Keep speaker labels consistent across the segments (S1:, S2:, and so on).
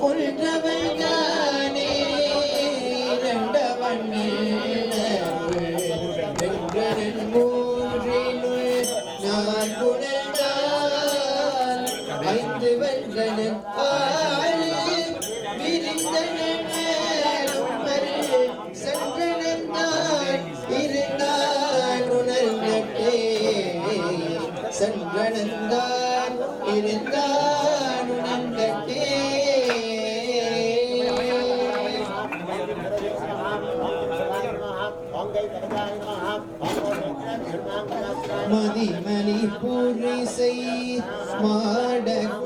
S1: ஒன்றவன்தானே இரண்டவன் மூன்றினுள் நான் புணர்ந்தான் ஐந்து வென்றனன் சென்றனந்தான் இருந்தான் மதிமணி பூரிசை மாடக்கூடல்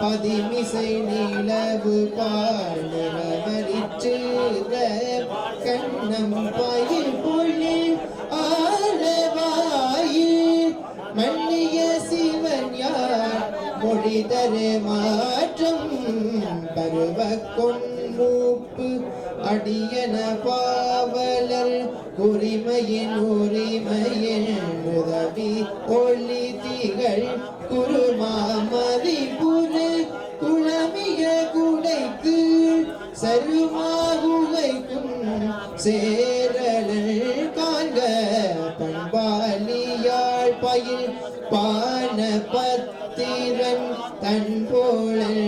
S1: பதிமிசை நிலவு பாழ்நிலவரிற்றுத கண்ணம் பயில் பொழி ஆழவாயில் மன்னிய சிவன் யார்? மொழி மொழிதரு மாற்றம் பருவ கொன்மூப்பு அடியன பாவலர் உரிமையின் உரிமையின் குடிகள் குருமாமதி புரு குளமிக குடைக்கு சருமாகுகைக்கும் சேரல் காண்க பண்பாலியாள் பயில் பான பத்திரன் தன் போழல்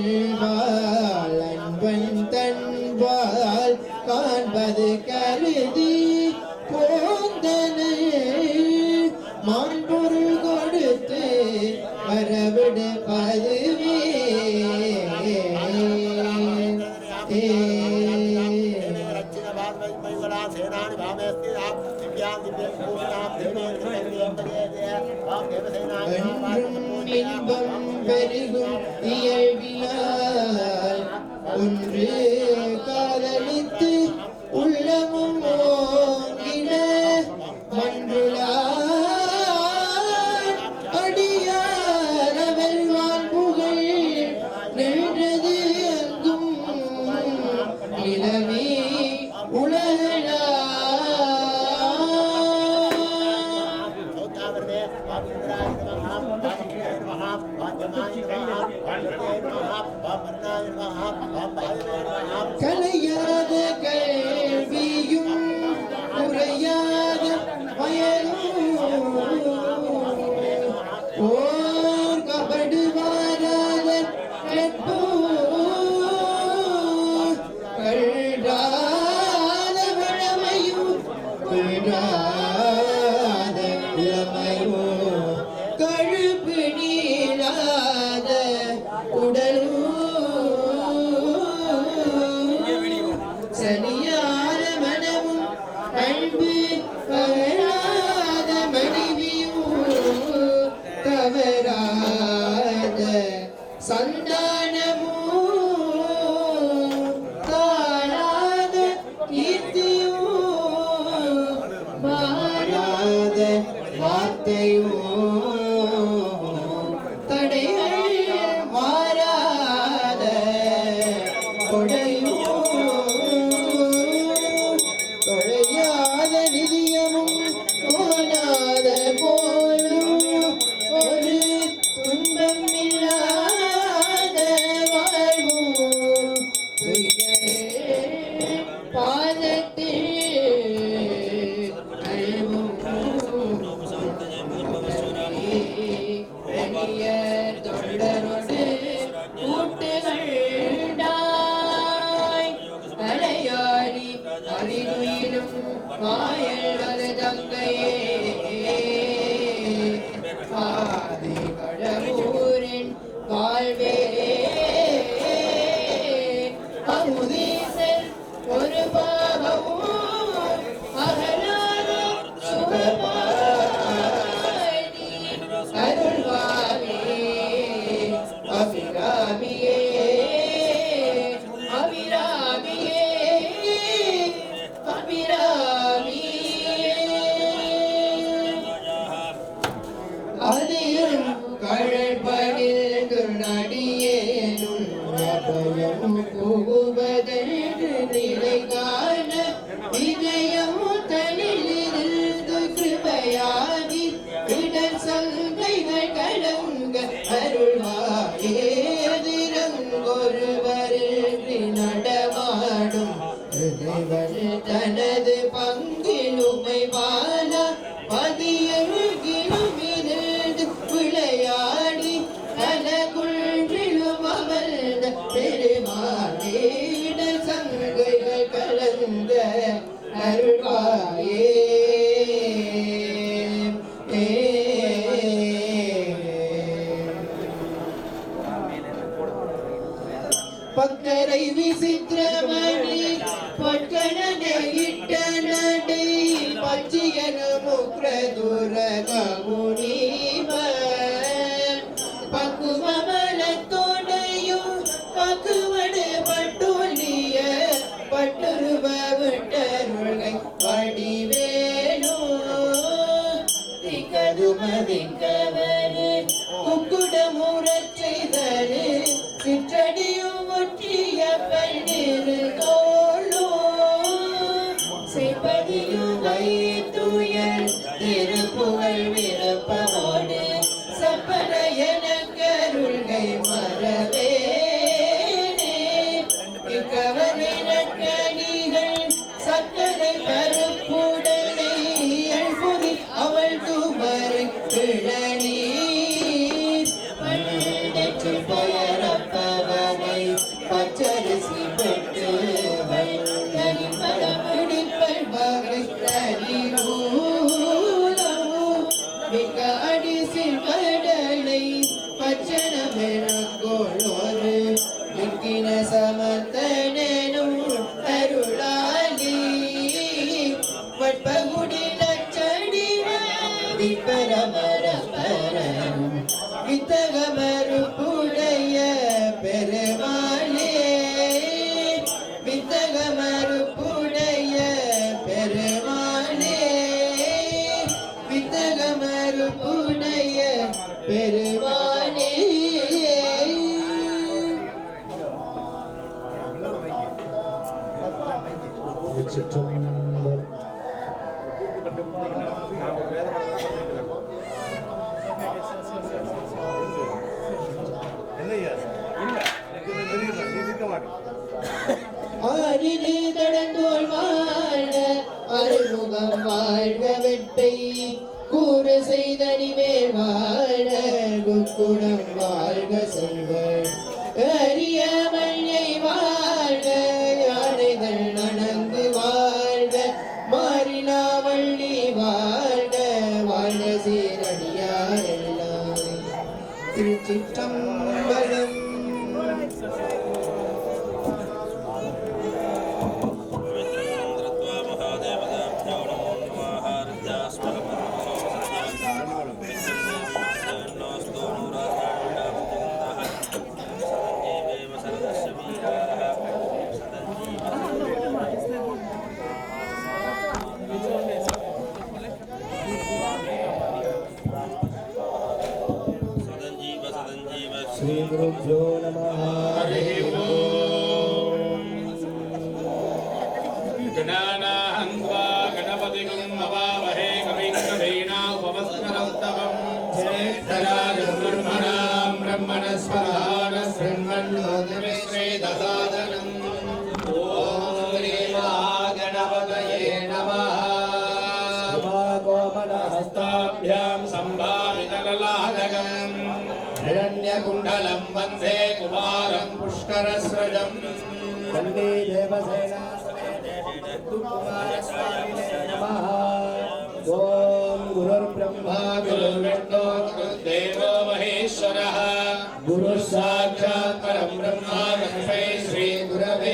S1: என்றும் இன்பம் பெருகும் இயல்பினால் ஒன்று Kirti அறிவுயிலும் மாயல் வலதங்கையே பாதி கடவுரின் வாழ்வே நிலை காண இதயம்
S2: நடை விசித்திரமணி பட்கணனை இட்ட நடை பச்சியன முக்ர துரக முனிவ பக்குவமலத்தோடையும் பக்குவடு பட்டுலிய பட்டுருவ விட்டருள்கை வடிவேலோ. திகதுமதிக்கவரு குக்குடமுறச் செய்தரு சிற்றடியும் ஒற்றிய
S1: Spirit. ಪಚ್ಚನ ಬೆಳಕೊಳ್ಳೋದು ಬೆಕ್ಕಿನ ಸಮತ Não, não, não.
S3: श्रीगुरुभ्यो नमः
S4: गणानाहन्त्वा गणपतिगुं नवामहे कविं कवीनामुपमस्मरन्तमम् ज्येष्ठराजब्रह्मणां ब्रह्मणस्पदान शृण्वन्नोतिमिश्रेदसादनम् ॐ श्रीमहागणपतये नमः
S3: गोमनहस्ताभ्यां
S4: हस्ताभ्यां सम्भावितललाटकम् हिरण्यकुण्डलं वंदे कुमारं पुष्करस्रजम्।
S3: वंदे देवसेना ॐ गुरुर्ब्रह्मा,
S4: गुरुर्विष्णो, गुरुर्देवो महेश्वरः। गुरुः साक्षात् परं ब्रह्मा श्रीगुरवे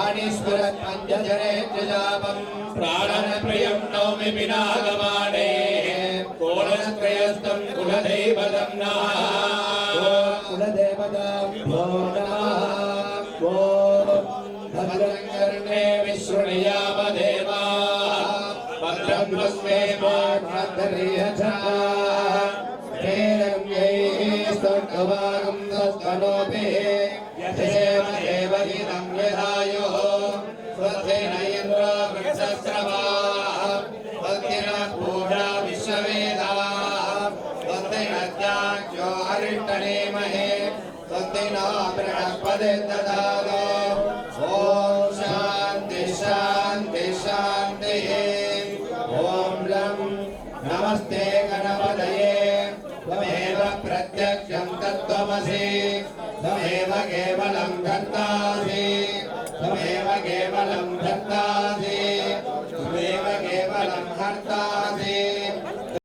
S3: पाणीश्वरं पञ्चजनेत्रजापम्
S4: प्राणप्रियं नौमि विनागमाने कोणत्रयस्तं कुलदैवतं नः
S3: कुलदेवताभ्यो नमः ॐ भद्रं
S4: कर्णे विशृणुयामदेवा भद्रं वस्मे
S3: स्तोत्रभागं तत्कनोभिः यथेव नमस्ते गणपतये त्वमेव प्रत्यक्षं तत्त्वमसि
S4: तमेव केवलं धत्तासि तमेव केवलं धत्तासि त्वमेव केवलं हर्तासि